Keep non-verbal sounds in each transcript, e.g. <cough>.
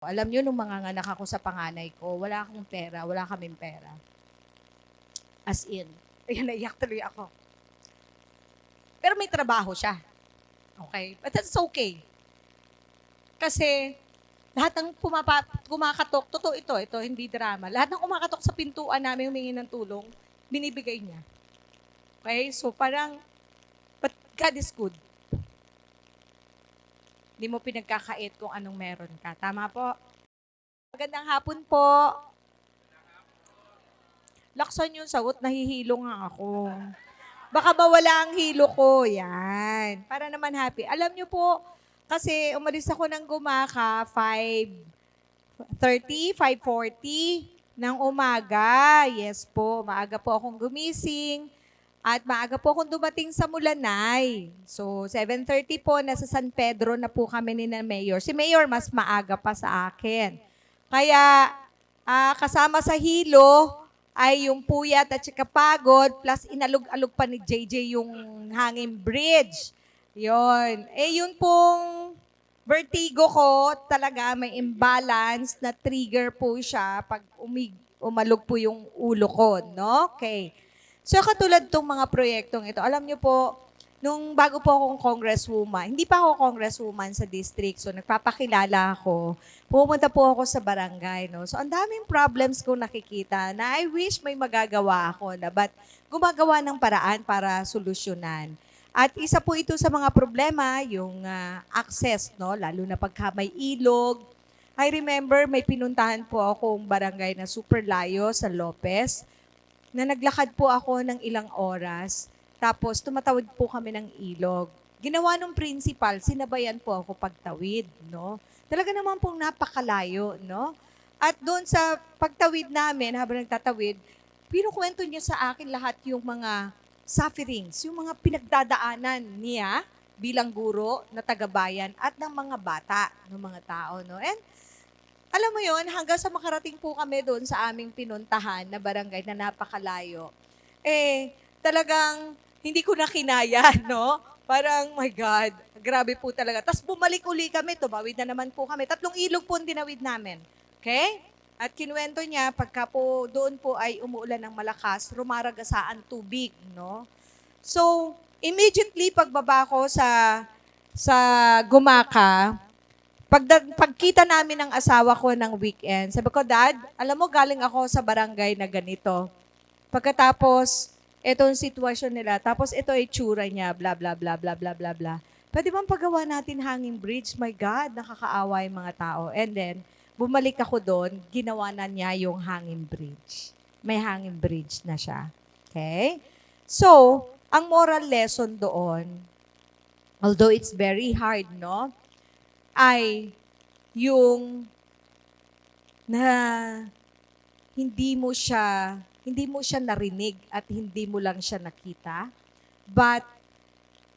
Alam niyo nung manganganak ako sa panganay ko, wala akong pera, wala kaming pera. As in. <laughs> Ayan, naiyak tuloy ako. Pero may trabaho siya. Okay? But that's okay. Kasi lahat ng pumapa, kumakatok, totoo ito, ito, hindi drama. Lahat ng kumakatok sa pintuan namin humingi ng tulong, binibigay niya. Okay? So parang, but God is good. Hindi mo pinagkakait kung anong meron ka. Tama po? Magandang hapon po. Laksan yung sagot, nahihilo nga ako. Baka mawala ang hilo ko. Yan. Para naman happy. Alam nyo po, kasi umalis ako ng gumaka 5.30, 5.40 ng umaga. Yes po, maaga po akong gumising. At maaga po akong dumating sa Mulanay. So, 7.30 po, nasa San Pedro na po kami ni na Mayor. Si Mayor mas maaga pa sa akin. Kaya, ah, kasama sa hilo ay yung puyat at saka plus inalog-alog pa ni JJ yung hanging bridge. Yon. Eh, yun pong vertigo ko, talaga may imbalance na trigger po siya pag umig, umalog po yung ulo ko, no? Okay. So katulad tong mga proyektong ito, alam niyo po, nung bago po akong congresswoman, hindi pa ako congresswoman sa district, so nagpapakilala ako, pumunta po ako sa barangay, no? So ang daming problems ko nakikita na I wish may magagawa ako na, but gumagawa ng paraan para solusyonan. At isa po ito sa mga problema, yung ah, access, no? Lalo na pagka may ilog. I remember may pinuntahan po akong barangay na super layo sa Lopez na naglakad po ako ng ilang oras. Tapos tumatawid po kami ng ilog. Ginawa nung principal, sinabayan po ako pagtawid, no? Talaga naman pong napakalayo, no? At doon sa pagtawid namin, habang nagtatawid, pinukwento niya sa akin lahat yung mga sufferings, yung mga pinagdadaanan niya bilang guro na tagabayan at ng mga bata, ng mga tao, no? And alam mo yon hanggang sa makarating po kami doon sa aming pinuntahan na barangay na napakalayo, eh, talagang hindi ko na kinaya, <laughs> no? Parang, my God, grabe po talaga. Tapos bumalik uli kami, tumawid na naman po kami. Tatlong ilog po ang dinawid namin. Okay? At kinuwento niya, pagka po doon po ay umuulan ng malakas, rumaragasaan tubig, no? So, immediately pagbaba ko sa sa Gumaka, pag pagkita namin ng asawa ko ng weekend, sabi ko, Dad, alam mo, galing ako sa barangay na ganito. Pagkatapos, etong sitwasyon nila, tapos ito ay tsura niya, bla bla bla bla bla bla bla. Pwede bang pagawa natin hanging bridge? My God, nakakaawa yung mga tao. And then, bumalik ako doon, ginawa na niya yung hanging bridge. May hanging bridge na siya. Okay? So, ang moral lesson doon, although it's very hard, no? Ay yung na hindi mo siya hindi mo siya narinig at hindi mo lang siya nakita, but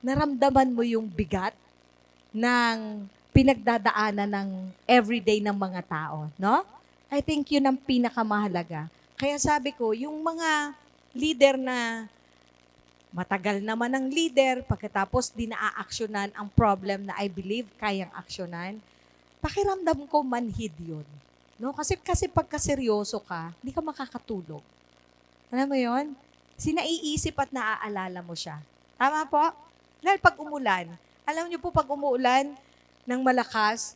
naramdaman mo yung bigat ng pinagdadaanan ng everyday ng mga tao, no? I think yun ang pinakamahalaga. Kaya sabi ko, yung mga leader na matagal naman ang leader, pagkatapos di naaaksyonan ang problem na I believe kayang aksyonan, pakiramdam ko manhid yun. No? Kasi, kasi pagka seryoso ka, hindi ka makakatulog. Alam mo yon? Sinaiisip at naaalala mo siya. Tama po? Dahil pag umulan, alam niyo po pag umuulan ng malakas,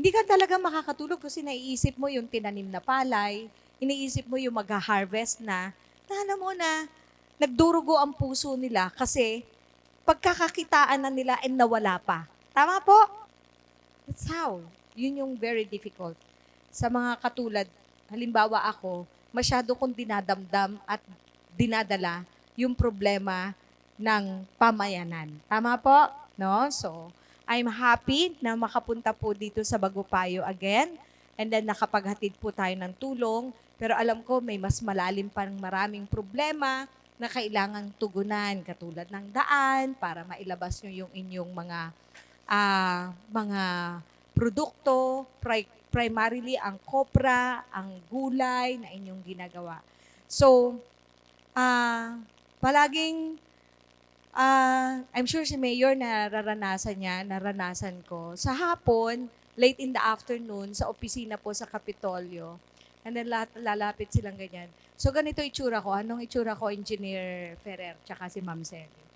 hindi ka talaga makakatulog kasi naiisip mo yung tinanim na palay, iniisip mo yung mag-harvest na, na alam mo na, nagdurugo ang puso nila kasi pagkakakitaan na nila and nawala pa. Tama po? That's how. Yun yung very difficult. Sa mga katulad, halimbawa ako, masyado kong dinadamdam at dinadala yung problema ng pamayanan. Tama po? No? So, I'm happy na makapunta po dito sa Bagupayo again. And then nakapaghatid po tayo ng tulong. Pero alam ko may mas malalim pang maraming problema na kailangang tugunan katulad ng daan para mailabas nyo yung inyong mga ah, mga produkto, pri- primarily ang kopra, ang gulay na inyong ginagawa. So, ah palaging ah, I'm sure si Mayor na nararanasan niya, naranasan ko. Sa hapon, late in the afternoon sa opisina po sa Kapitolyo. And then lahat lalapit silang ganyan. So ganito itsura ko. Anong itsura ko, Engineer Ferrer, tsaka si Ma'am Sally.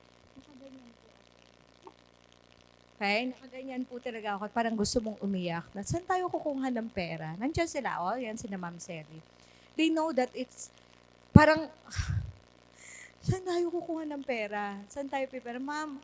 Okay? Nakaganyan po talaga ako. Parang gusto mong umiyak. Na, saan tayo kukuha ng pera? Nandiyan sila. Oh, yan sina Ma'am Sally. They know that it's parang saan tayo kukuha ng pera? Saan tayo pipera? Ma'am,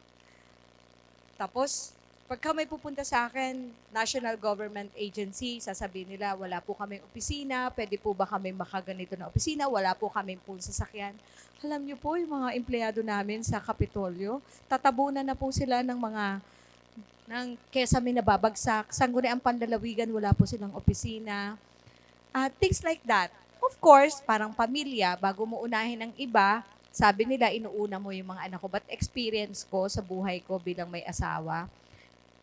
tapos, pagka may pupunta sa akin, national government agency, sasabihin nila, wala po kaming opisina, pwede po ba kami makaganito na opisina, wala po kaming po sasakyan. Alam niyo po, yung mga empleyado namin sa Kapitolyo, tatabunan na po sila ng mga ng kesa may nababagsak, sangguniang pandalawigan, wala po silang opisina. At things like that. Of course, parang pamilya, bago mo unahin ang iba, sabi nila, inuuna mo yung mga anak ko. But experience ko sa buhay ko bilang may asawa,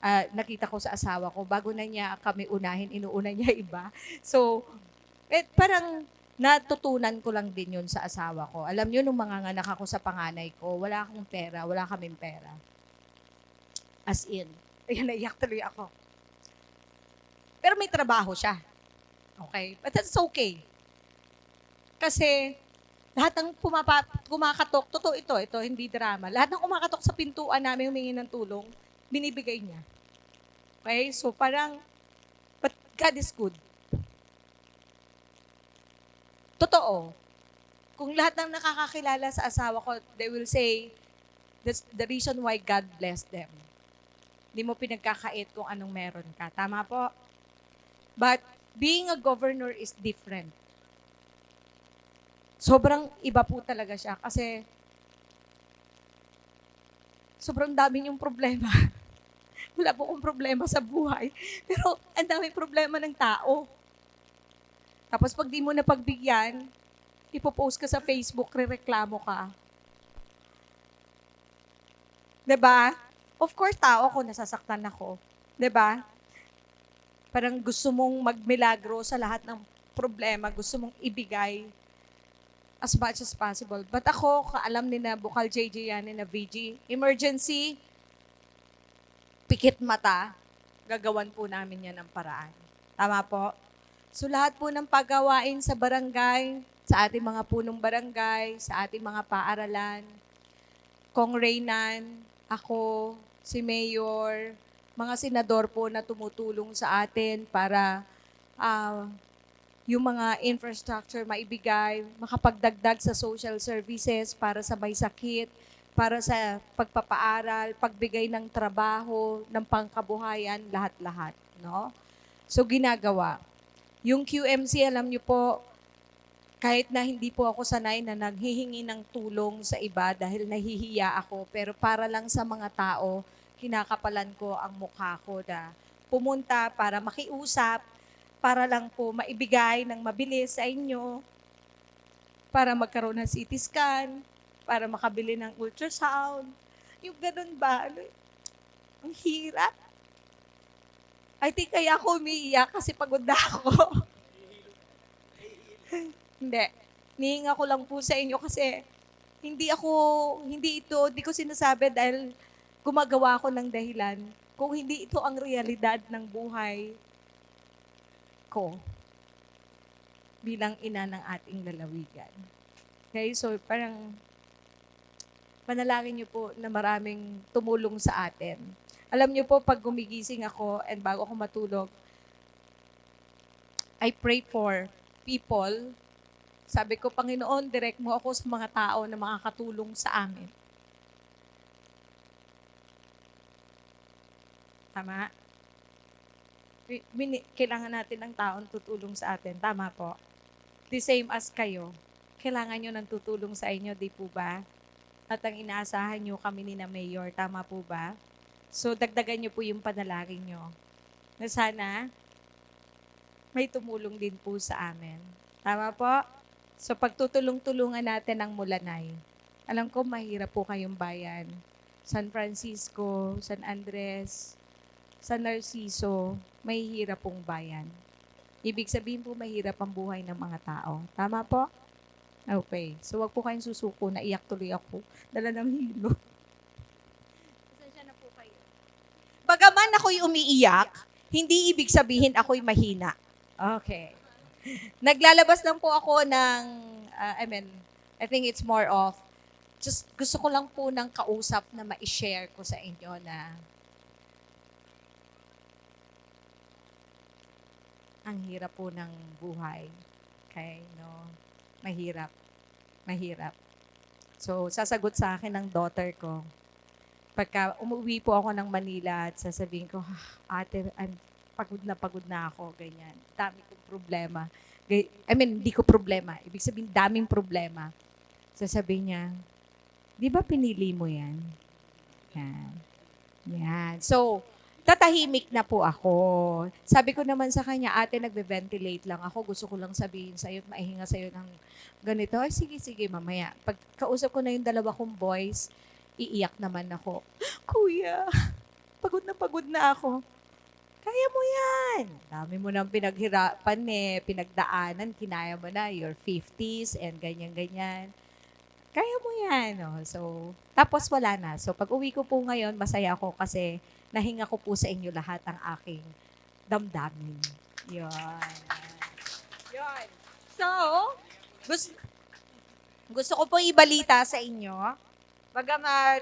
ah, nakita ko sa asawa ko, bago na niya kami unahin, inuuna niya <laughs> iba. So, eh, parang natutunan ko lang din yun sa asawa ko. Alam niyo, nung mga nganak ako sa panganay ko, wala akong pera, wala kaming pera. As in. <laughs> Ayan, naiyak tuloy ako. Pero may trabaho siya. Okay? But that's okay. Kasi, lahat ng pumapa, kumakatok, totoo ito, ito, hindi drama. Lahat ng kumakatok sa pintuan namin humingi ng tulong, binibigay niya. Okay? So, parang, but God is good. Totoo. Kung lahat ng nakakakilala sa asawa ko, they will say, that's the reason why God blessed them. Hindi mo pinagkakait kung anong meron ka. Tama po? But being a governor is different. Sobrang iba po talaga siya kasi sobrang dami yung problema. <laughs> <laughs> Wala po akong problema sa buhay. Pero ang daming problema ng tao. Tapos pag di mo na pagbigyan, ipopost ka sa Facebook, rereklamo ka. ba? Of course, tao ko, nasasaktan ako. ba? Parang gusto mong magmilagro sa lahat ng problema, gusto mong ibigay as much as possible. But ako, kaalam ni na Bukal JJ yan, ni na VG, emergency, pikit mata, gagawan po namin yan ng paraan. Tama po? So lahat po ng paggawain sa barangay, sa ating mga punong barangay, sa ating mga paaralan, Kong Reynan, ako, si Mayor, mga senador po na tumutulong sa atin para ah, yung mga infrastructure maibigay, makapagdagdag sa social services para sa may sakit, para sa pagpapaaral, pagbigay ng trabaho, ng pangkabuhayan, lahat-lahat, no? So ginagawa. Yung QMC, alam niyo po, kahit na hindi po ako sanay na naghihingi ng tulong sa iba dahil nahihiya ako, pero para lang sa mga tao, kinakapalan ko ang mukha ko na pumunta para makiusap, para lang po maibigay ng mabilis sa inyo, para magkaroon ng CT scan, para makabili ng ultrasound. Yung ganun ba? Ano, ang hirap. I think kaya ako umiiyak kasi pagod na ako. <laughs> hindi. Nihinga ko lang po sa inyo kasi hindi ako, hindi ito, hindi ko sinasabi dahil gumagawa ko ng dahilan. Kung hindi ito ang realidad ng buhay ko bilang ina ng ating lalawigan. Okay, so parang panalangin niyo po na maraming tumulong sa atin. Alam niyo po, pag gumigising ako and bago ako matulog, I pray for people. Sabi ko, Panginoon, direct mo ako sa mga tao na makakatulong sa amin. Tama? Kailangan natin ng taong tutulong sa atin. Tama po. The same as kayo. Kailangan nyo ng tutulong sa inyo, di po ba? At ang inaasahan nyo kami ni na Mayor. Tama po ba? So, dagdagan nyo po yung panalangin nyo. Na sana, may tumulong din po sa amin. Tama po? So, pagtutulong-tulungan natin ang Mulanay. Alam ko, mahirap po kayong bayan. San Francisco, San Andres, San Narciso, may hirap pong bayan. Ibig sabihin po, mahirap ang buhay ng mga tao. Tama po? Okay. So, wag po kayong susuko. Naiyak tuloy ako. Dala ng hilo. Pasensya na po kayo. Bagaman ako'y umiiyak, hindi ibig sabihin ako'y mahina. Okay. Naglalabas lang po ako ng, uh, I mean, I think it's more of, just gusto ko lang po ng kausap na ma-share ko sa inyo na ang hirap po ng buhay. Okay, no? Mahirap. Mahirap. So, sasagot sa akin ng daughter ko. Pagka umuwi po ako ng Manila at sasabihin ko, "Ah, ate, I'm pagod na pagod na ako, ganyan. Dami kong problema. I mean, hindi ko problema. Ibig sabihin, daming problema. Sasabihin niya, di ba pinili mo yan? Yan. Yan. So, tatahimik na po ako. Sabi ko naman sa kanya, ate, nagbe-ventilate lang ako. Gusto ko lang sabihin sa'yo, maihinga sa'yo ng ganito. Ay, sige, sige, mamaya. Pag kausap ko na yung dalawa kong boys, iiyak naman ako. <gasps> Kuya, pagod na pagod na ako. Kaya mo yan. Dami mo nang pinaghirapan eh, pinagdaanan, kinaya mo na, your 50s and ganyan-ganyan. Kaya mo yan. Oh. So, tapos wala na. So, pag uwi ko po ngayon, masaya ako kasi nahinga ko po sa inyo lahat ang aking damdamin. Yun. Yun. So, gusto, gusto ko po ibalita sa inyo, bagamat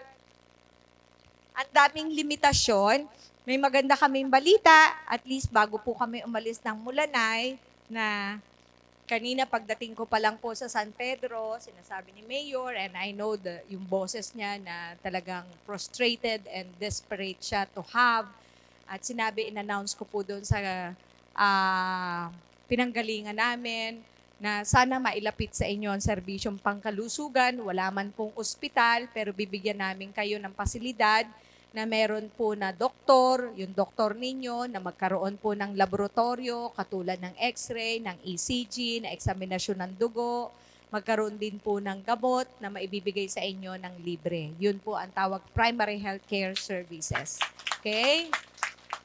ang daming limitasyon, may maganda kaming balita, at least bago po kami umalis ng Mulanay, na kanina pagdating ko pa lang po sa San Pedro, sinasabi ni Mayor, and I know the, yung boses niya na talagang frustrated and desperate siya to have. At sinabi, in-announce ko po doon sa ah, pinanggalingan namin na sana mailapit sa inyo ang serbisyong pangkalusugan. Wala man pong ospital, pero bibigyan namin kayo ng pasilidad na meron po na doktor, yung doktor ninyo, na magkaroon po ng laboratorio, katulad ng x-ray, ng ECG, na eksaminasyon ng dugo, magkaroon din po ng gamot na maibibigay sa inyo ng libre. Yun po ang tawag primary healthcare services. Okay?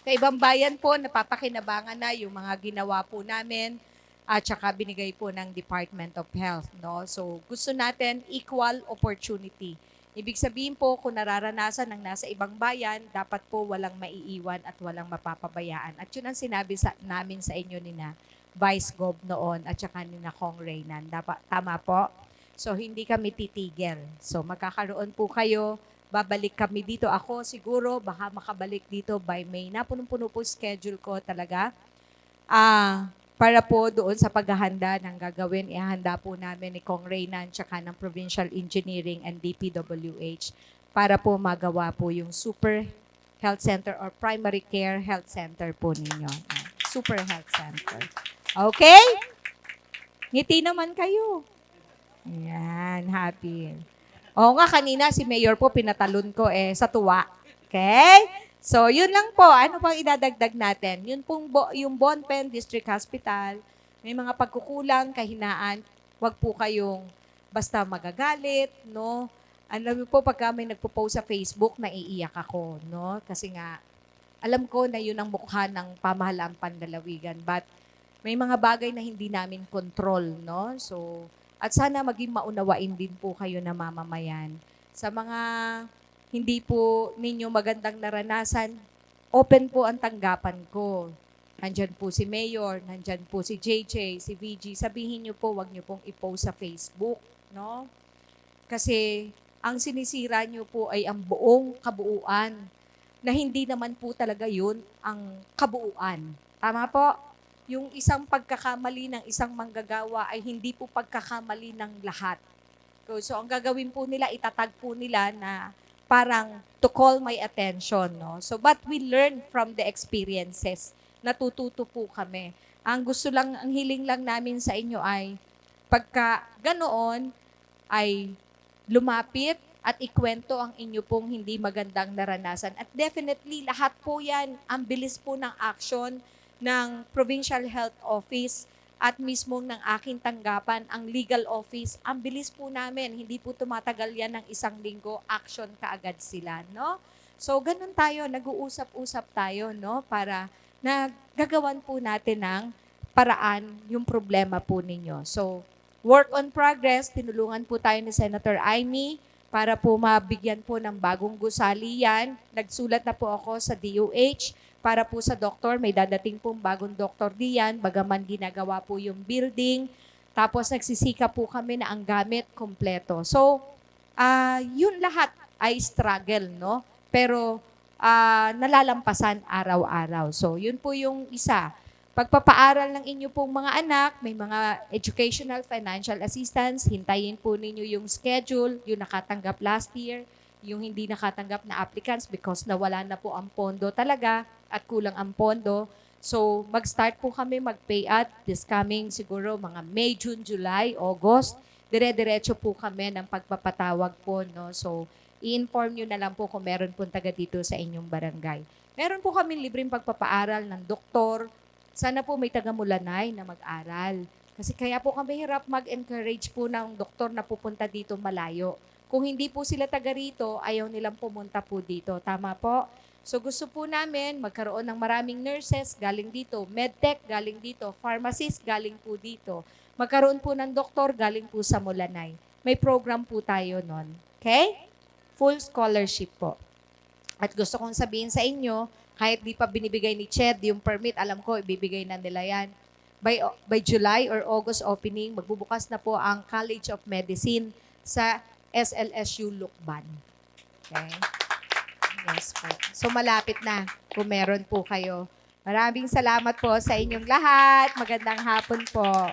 Sa ibang bayan po, napapakinabangan na yung mga ginawa po namin at saka binigay po ng Department of Health. No? So, gusto natin equal opportunity. Ibig sabihin po, kung nararanasan ng nasa ibang bayan, dapat po walang maiiwan at walang mapapabayaan. At yun ang sinabi sa, namin sa inyo ni na Vice Gov noon at saka ni na Kong Reynan. Dapat, tama po? So, hindi kami titigil. So, magkakaroon po kayo. Babalik kami dito. Ako siguro, baka makabalik dito by May. Napunong-puno po schedule ko talaga. Ah, para po doon sa paghahanda ng gagawin, ihanda po namin ni Kong Reynan tsaka ng Provincial Engineering and DPWH para po magawa po yung Super Health Center or Primary Care Health Center po ninyo. Super Health Center. Okay? Ngiti naman kayo. Ayan, happy. Oo nga, kanina si Mayor po pinatalon ko eh sa tuwa. Okay? So, yun lang po. Ano pang idadagdag natin? Yun pong bo, yung Bonpen District Hospital, may mga pagkukulang, kahinaan, wag po kayong basta magagalit, no? Alam mo po, pagka may nagpo-post sa Facebook, naiiyak ako, no? Kasi nga, alam ko na yun ang mukha ng pamahalaan pandalawigan. But, may mga bagay na hindi namin control, no? So, at sana maging maunawain din po kayo na mamamayan. Sa mga hindi po ninyo magandang naranasan, open po ang tanggapan ko. Nandyan po si Mayor, nandyan po si JJ, si VG. Sabihin niyo po, wag niyo pong i-post sa Facebook, no? Kasi ang sinisira niyo po ay ang buong kabuuan na hindi naman po talaga yun ang kabuuan. Tama po? Yung isang pagkakamali ng isang manggagawa ay hindi po pagkakamali ng lahat. So, so ang gagawin po nila, itatag po nila na parang to call my attention, no? So, but we learn from the experiences. Natututo po kami. Ang gusto lang, ang hiling lang namin sa inyo ay, pagka ganoon, ay lumapit at ikwento ang inyo pong hindi magandang naranasan. At definitely, lahat po yan, ang bilis po ng action ng Provincial Health Office at mismo ng aking tanggapan, ang legal office, ang bilis po namin. Hindi po tumatagal yan ng isang linggo, action kaagad sila, no? So, ganun tayo, nag-uusap-usap tayo, no? Para nagagawan po natin ng paraan yung problema po ninyo. So, work on progress, tinulungan po tayo ni Senator Amy para po mabigyan po ng bagong gusali yan. Nagsulat na po ako sa DOH para po sa doktor. May dadating pong bagong doktor diyan, bagaman ginagawa po yung building. Tapos nagsisika po kami na ang gamit kompleto. So, ah yun lahat ay struggle, no? Pero ah, nalalampasan araw-araw. So, yun po yung isa. Pagpapaaral ng inyo pong mga anak, may mga educational financial assistance, hintayin po ninyo yung schedule, yung nakatanggap last year, yung hindi nakatanggap na applicants because nawala na po ang pondo talaga at kulang ang pondo. So, mag-start po kami mag-pay out this coming siguro mga May, June, July, August. Dire-diretso po kami ng pagpapatawag po, no? So, i-inform nyo na lang po kung meron po taga dito sa inyong barangay. Meron po kami libreng pagpapaaral ng doktor. Sana po may taga Mulanay na mag-aral. Kasi kaya po kami hirap mag-encourage po ng doktor na pupunta dito malayo. Kung hindi po sila taga rito, ayaw nilang pumunta po dito. Tama po? So gusto po namin magkaroon ng maraming nurses galing dito, medtech galing dito, pharmacist galing po dito. Magkaroon po ng doktor galing po sa Mulanay. May program po tayo nun. Okay? Full scholarship po. At gusto kong sabihin sa inyo, kahit di pa binibigay ni Ched yung permit, alam ko, ibibigay na nila yan. By, by July or August opening, magbubukas na po ang College of Medicine sa SLSU Lukban. Okay? Yes po. So malapit na kung meron po kayo. Maraming salamat po sa inyong lahat. Magandang hapon po.